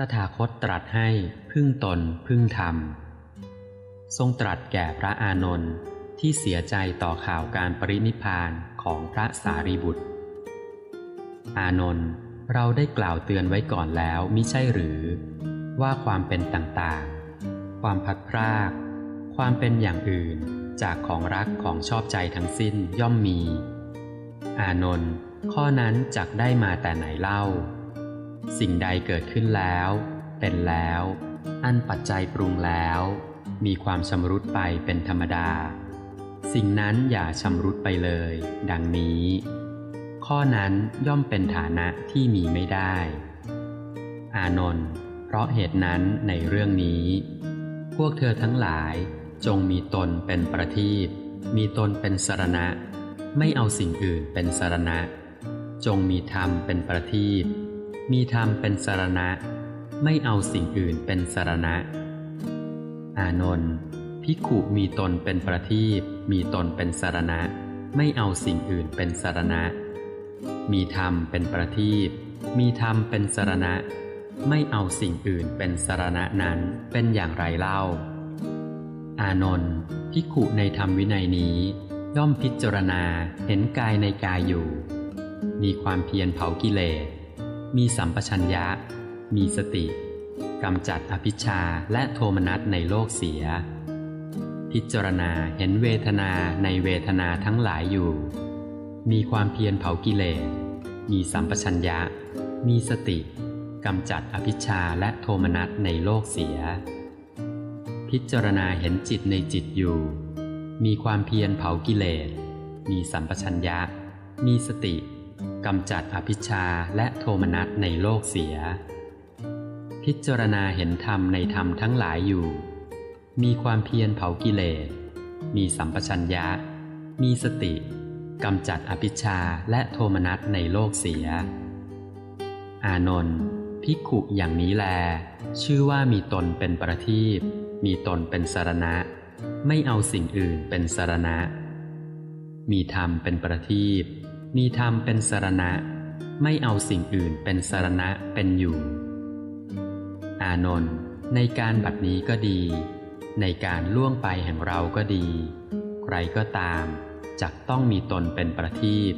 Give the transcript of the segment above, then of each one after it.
ตถาคตตรัสให้พึ่งตนพึ่งธรรม ทรงตรัสแก่พระอานนท์ที่เสียใจต่อข่าวการปรินิพพานของพระสารีบุตร อานนท์เราได้กล่าวเตือนไว้ก่อนแล้วมิใช่หรือ ว่าความเป็นต่างๆ ความพัดพราก ความเป็นอย่างอื่นจากของรักของชอบใจทั้งสิ้นย่อมมี อานนท์ข้อนั้นจักได้มาแต่ไหนเล่า สิ่งใดเกิดขึ้นแล้ว เป็นแล้ว อันปัจจัยปรุงแล้ว มีความชำรุดไปเป็นธรรมดา สิ่งนั้นอย่าชำรุดไปเลย ดังนี้ ข้อนั้นย่อมเป็นฐานะที่มีไม่ได้ อานนท์เพราะเหตุนั้นในเรื่องนี้ พวกเธอทั้งหลายจงมีตนเป็นประทีปมีตนเป็นสรณะ ไม่เอาสิ่งอื่นเป็นสรณะ จงมีธรรมเป็นประทีป มีธรรมเป็นสารณะ ไม่เอาสิ่งอื่นเป็นสารณะ อานนท์ภิกขุมีตนเป็นประทีปมีตนเป็นสารณะ ไม่เอาสิ่งอื่นเป็นสารณะ มีธรรมเป็นประทีปมีธรรมเป็นสารณะ ไม่เอาสิ่งอื่นเป็นสารณะนั้นเป็นอย่างไรเล่า อานนท์ภิกขุในธรรมวินัยนี้ ย่อมพิจารณาเห็นกายในกายอยู่ มีความเพียรเผากิเลส มีสัมปชัญญะ มีสติกำจัดอภิชาและโทมนัสในโลกเสีย พิจารณาเห็นเวทนาในเวทนาทั้งหลายอยู่ มีความเพียรเผากิเลส มีสัมปชัญญะ มีสติกำจัดอภิชาและโทมนัสในโลกเสีย พิจารณาเห็นจิตในจิตอยู่ มีความเพียรเผากิเลส มีสัมปชัญญะ มีสติ กำจัดอภิชาและโทมนัสในโลกเสีย พิจารณาเห็นธรรมในธรรมทั้งหลายอยู่ มีความเพียรเผากิเลส มีสัมปชัญญะ มีสติกำจัดอภิชาและโทมนัสในโลกเสีย อานนท์ภิกขุอย่างนี้แล ชื่อว่ามีตนเป็นประทีปมีตนเป็นสารณะ ไม่เอาสิ่งอื่นเป็นสารณะ มีธรรมเป็นประทีป มีธรรมเป็นสารณะ ไม่เอาสิ่งอื่นเป็นสารณะเป็นอยู่ อานนท์ในการบัดนี้ก็ดี ในการล่วงไปแห่งเราก็ดี ใครก็ตามจักต้องมีตนเป็นประทีป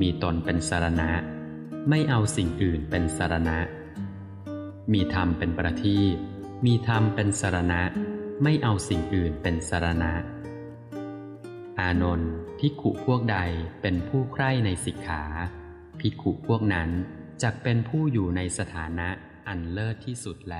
มีตนเป็นสารณะ ไม่เอาสิ่งอื่นเป็นสารณะ มีธรรมเป็นประทีปมีธรรมเป็นสารณะ ไม่เอาสิ่งอื่นเป็นสารณะ อานนท์พิกขุพวกใดเป็นผู้ใคร่ในสิกขาพิกขุพวกนั้นจักเป็นผู้อยู่ในสถานะอันเลิศที่สุดแล